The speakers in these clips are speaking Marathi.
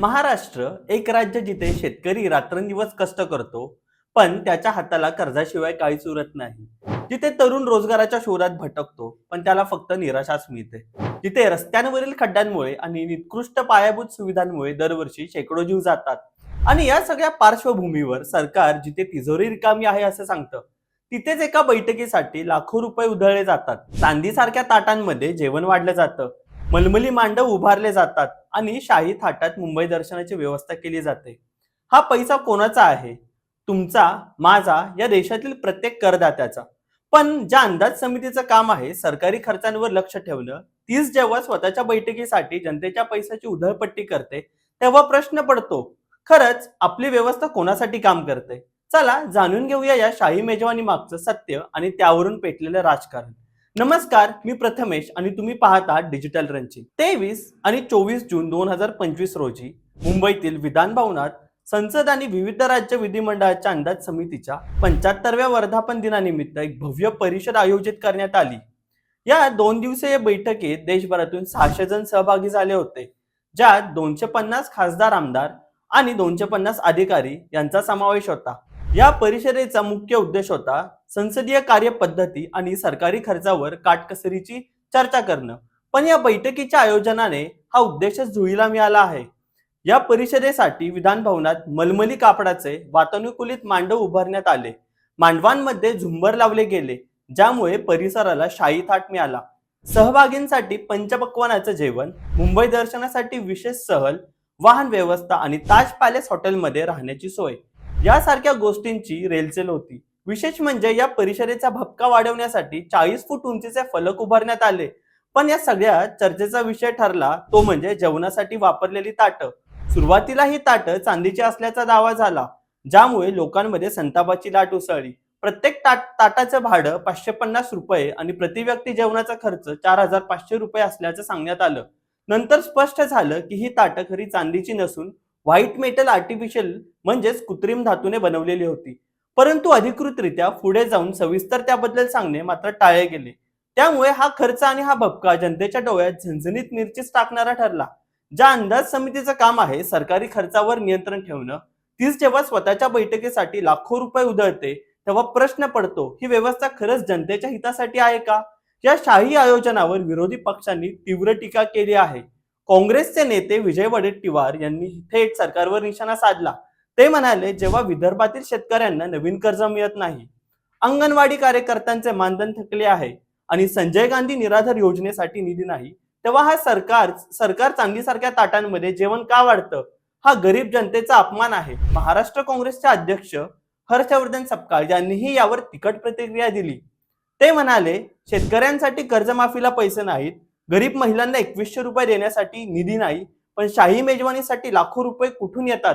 महाराष्ट्र एक राज्य जिथे शेतकरी रात्रंदिवस कष्ट करतो पण त्याच्या हाताला कर्जाशिवाय काहीच उरत नाही. जिथे तरुण रोजगाराच्या शोधात भटकतो पण त्याला फक्त निराशाच मिळते. जिथे रस्त्यांवरील खड्ड्यांमुळे आणि निकृष्ट पायाभूत सुविधांमुळे दरवर्षी शेकडो जीव जातात. आणि या सगळ्या पार्श्वभूमीवर सरकार जिथे तिजोरी रिकामी आहे असं सांगतं तिथेच एका बैठकीसाठी लाखो रुपये उधळले जातात. चांदीसारख्या ताटांमध्ये जेवण वाढलं जातं. मलमली मांडव उभारले जातात. आणि शाही थाटात मुंबई दर्शनाची व्यवस्था केली जाते. हा पैसा कोणाचा आहे? तुमचा माझा या देशातील प्रत्येक करदात्याचा. पण ज्या अंदाज समितीचं काम आहे सरकारी खर्चांवर लक्ष ठेवलं तीच जेव्हा स्वतःच्या बैठकीसाठी जनतेच्या पैशाची उधळपट्टी करते तेव्हा प्रश्न पडतो खरंच आपली व्यवस्था कोणासाठी काम करते? चला जाणून घेऊया या शाही मेजवानी मागचं सत्य आणि त्यावरून पेटलेलं राजकारण. नमस्कार मी प्रथमेश आणि तुम्ही पाहता डिजिटल रंची तेवीस आणि चोवीस जून दोन हजार पंचवीस रोजी मुंबईतील विधान भवनात संसद आणि विविध राज्य विधिमंडळाच्या अंदाज समितीच्या पंच्याहत्तरव्या वर्धापन दिनानिमित्त एक भव्य परिषद आयोजित करण्यात आली. या दोन दिवसीय बैठकीत देशभरातून सहाशे जण सहभागी झाले होते ज्यात दोनशे पन्नास खासदार आमदार आणि दोनशे पन्नास अधिकारी यांचा समावेश होता. या परिषदेचा मुख्य उद्देश होता संसदीय कार्यपद्धती आणि सरकारी खर्चावर काटकसरीची चर्चा करणं. पण या बैठकीच्या आयोजनाने हा उद्देशच जुळीला मिळाला आहे. या परिषदेसाठी विधानभवनात मलमली कापडाचे वातानुकूलित मांडव उभारण्यात आले. मांडवांमध्ये झुंबर लावले गेले ज्यामुळे परिसराला शाही थाट मिळाला. सहभागींसाठी पंचपक्वानाचं जेवण मुंबई दर्शनासाठी विशेष सहल वाहन व्यवस्था आणि ताज पॅलेस हॉटेलमध्ये राहण्याची सोय. यासारख्या गोष्टींची रेलचेल होती. विशेष म्हणजे या परिषदेचा भपका वाढवण्यासाठी चाळीस फूट उंचीचे फलक उभारण्यात आले. पण या सगळ्या चर्चेचा विषय ठरला तो म्हणजे जेवणासाठी वापरलेली ताटं. सुरुवातीला ही ताटं चांदीची असल्याचा दावा झाला ज्यामुळे लोकांमध्ये संतापाची लाट उसळली. प्रत्येक ताट ताटाचं भाडं पाचशे पन्नास रुपये आणि प्रति व्यक्ती जेवणाचा खर्च चार हजार पाचशे रुपये असल्याचं सांगण्यात आलं. नंतर स्पष्ट झालं की ही ताटं खरी चांदीची नसून व्हाईट मेटल आर्टिफिशियल म्हणजेच कृत्रिम धातूने बनवलेली होती. परंतु अधिकृतरित्या पुढे जाऊन सविस्तर त्याबद्दल सांगणे मात्र टाळले गेले. त्यामुळे हा खर्च आणि हा भपका जनतेच्या डोळ्यात झणझणीत मिरचीच टाकणारा ठरला. ज्या अंदाज समितीचं काम आहे सरकारी खर्चावर नियंत्रण ठेवणं तीच जेव्हा स्वतःच्या बैठकीसाठी लाखो रुपये उधळते तेव्हा प्रश्न पडतो ही व्यवस्था खरंच जनतेच्या हितासाठी आहे का? या शाही आयोजनावर विरोधी पक्षांनी तीव्र टीका केली आहे. काँग्रेसचे नेते विजय वडेट्टीवार यांनी थेट सरकारवर निशाणा साधला. ते म्हणाले जेव्हा विदर्भातील शेतकऱ्यांना नवीन कर्ज मिळत नाही अंगणवाडी कार्यकर्त्यांचे मानधन थकले आहे आणि संजय गांधी निराधार योजनेसाठी निधी नाही तेव्हा हा सरकार सरकार चांदीसारख्या ताटांमध्ये जेवण का वाढतं? हा गरीब जनतेचा अपमान आहे. महाराष्ट्र काँग्रेसचे अध्यक्ष हर्षवर्धन सपकाळ यांनीही यावर तिखट प्रतिक्रिया दिली. ते म्हणाले शेतकऱ्यांसाठी कर्जमाफीला पैसे नाहीत गरीब महिलांना एकवीसशे रुपये देण्यासाठी निधी नाही पण शाही मेजवानीसाठी लाखो रुपये कुठून येतात?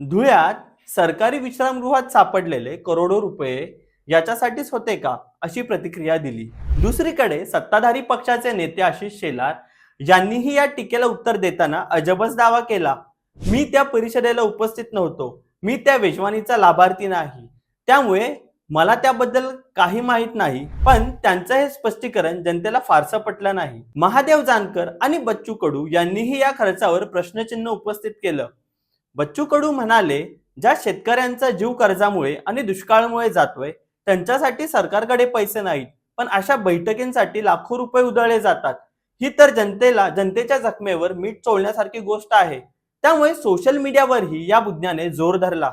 धुळ्यात सरकारी विश्रामगृहात सापडलेले करोडो रुपये याच्यासाठीच होते का अशी प्रतिक्रिया दिली. दुसरीकडे सत्ताधारी पक्षाचे नेते आशिष शेलार यांनीही या टीकेला उत्तर देताना अजबच दावा केला. मी त्या परिषदेला उपस्थित नव्हतो. मी त्या वेजवानीचा लाभार्थी नाही. त्यामुळे मला त्याबद्दल काही माहीत नाही पण त्यांचं हे स्पष्टीकरण जनतेला फारसं पटलं नाही. महादेव जानकर आणि बच्चू कडू यांनीही या खर्चावर प्रश्नचिन्ह उपस्थित केलं. बच्चू कडू म्हणाले ज्या शेतकऱ्यांचा जीव कर्जामुळे आणि दुष्काळामुळे जातोय त्यांच्यासाठी सरकारकडे पैसे नाहीत पण अशा बैठकींसाठी लाखो रुपये उधळले जातात. ही तर जनतेला जनतेच्या जखमेवर मीठ चोळण्यासारखी गोष्ट आहे. त्यामुळे सोशल मीडियावरही या बुद्ध्याने जोर धरला.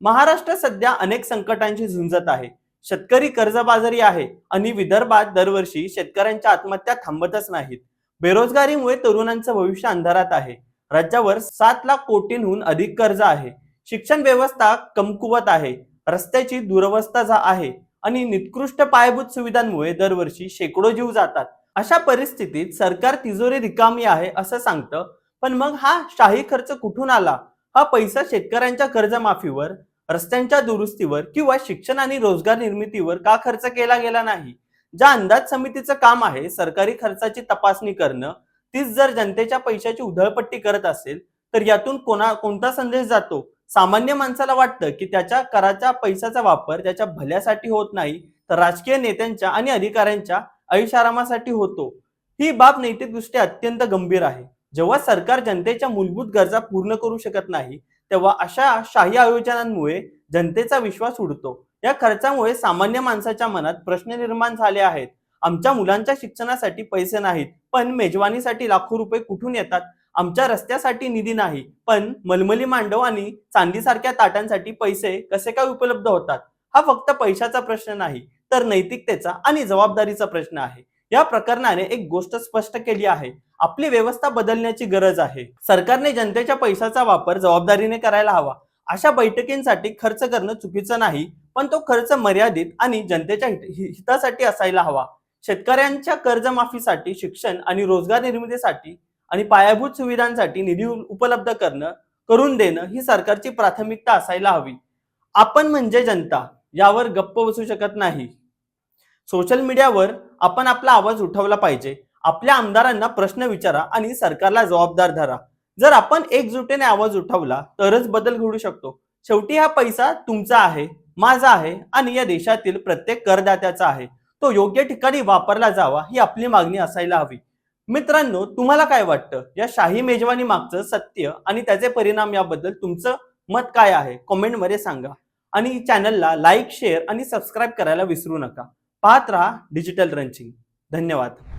महाराष्ट्र सध्या अनेक संकटांशी झुंजत आहे. शेतकरी कर्जबाजारी आहे आणि विदर्भात दरवर्षी शेतकऱ्यांच्या आत्महत्या थांबतच नाहीत. बेरोजगारीमुळे तरुणांचं भविष्य अंधारात आहे. राज्यावर सात लाख कोटींहून अधिक कर्ज आहे. शिक्षण व्यवस्था कमकुवत आहे. रस्त्याची दुरवस्था जा आहे आणि निकृष्ट पायाभूत सुविधांमुळे दरवर्षी शेकडो जीव जातात. अशा परिस्थितीत सरकार तिजोरी रिकामी आहे असं सांगतं पण मग हा शाही खर्च कुठून आला? हा पैसा शेतकऱ्यांच्या कर्जमाफीवर रस्त्यांच्या दुरुस्तीवर किंवा शिक्षण आणि रोजगार निर्मितीवर का खर्च केला गेला नाही? ज्या अंदाज समितीचं काम आहे सरकारी खर्चाची तपासणी करणं तीच जर जनतेच्या पैशाची उधळपट्टी करत असेल तर यातून कोणा कोणता संदेश जातो? सामान्य माणसाला वाटतं की त्याच्या कराच्या पैशाचा वापर त्याच्या भल्यासाठी होत नाही तर राजकीय नेत्यांच्या आणि अधिकाऱ्यांच्या ऐशारामासाठी होतो. ही बाब नैतिकदृष्ट्या अत्यंत गंभीर आहे. जेव्हा सरकार जनतेच्या मूलभूत गरजा पूर्ण करू शकत नाही तेव्हा अशा शाही आयोजनांमुळे जनतेचा विश्वास उडतो. या खर्चामुळे सामान्य माणसाच्या मनात प्रश्न निर्माण झाले आहेत. आमच्या मुलांच्या शिक्षणासाठी पैसे नाहीत पण मेजवानीसाठी लाखो रुपये कुठून येतात? आमच्या रस्त्यासाठी निधी नाही पण मलमली मांडव आणि चांदीसारख्या ताटांसाठी पैसे कसे काय उपलब्ध होतात? हा फक्त पैशाचा प्रश्न नाही तर नैतिकतेचा आणि जबाबदारीचा प्रश्न आहे. या प्रकरणाने एक गोष्ट स्पष्ट केली आहे आपली व्यवस्था बदलण्याची गरज आहे. सरकारने जनतेच्या पैशाचा वापर जबाबदारीने करायला हवा. अशा बैठकींसाठी खर्च करणं चुकीचं नाही पण तो खर्च मर्यादित आणि जनतेच्या हितासाठी असायला हवा. शेतकऱ्यांच्या कर्जमाफीसाठी शिक्षण आणि रोजगार निर्मितीसाठी आणि पायाभूत सुविधांसाठी निधी उपलब्ध करणं करून देणं ही सरकारची प्राथमिकता असायला हवी. आपण म्हणजे जनता यावर गप्प बसू शकत नाही. सोशल मीडियावर आपण आपला आवाज उठवला पाहिजे. आपल्या आमदारांना प्रश्न विचारा आणि सरकारला जबाबदार धरा. जर आपण एकजुटीने आवाज उठवला तरच बदल घडू शकतो. शेवटी हा पैसा तुमचा आहे माझा आहे आणि या देशातील प्रत्येक करदात्याचा आहे. तो योग्य ठिकाणी वापरला जावा ही आपली मागणी असायला हवी. मित्रांनो तुम्हाला काय वाटतं? या शाही मेजवानी मागचं सत्य आणि त्याचे परिणाम याबद्दल तुमचं मत काय आहे? कॉमेंटमध्ये सांगा. आणि चॅनलला लाईक शेअर आणि सबस्क्राईब करायला विसरू नका. पाहत राहा डिजिटल रंचिंग. धन्यवाद.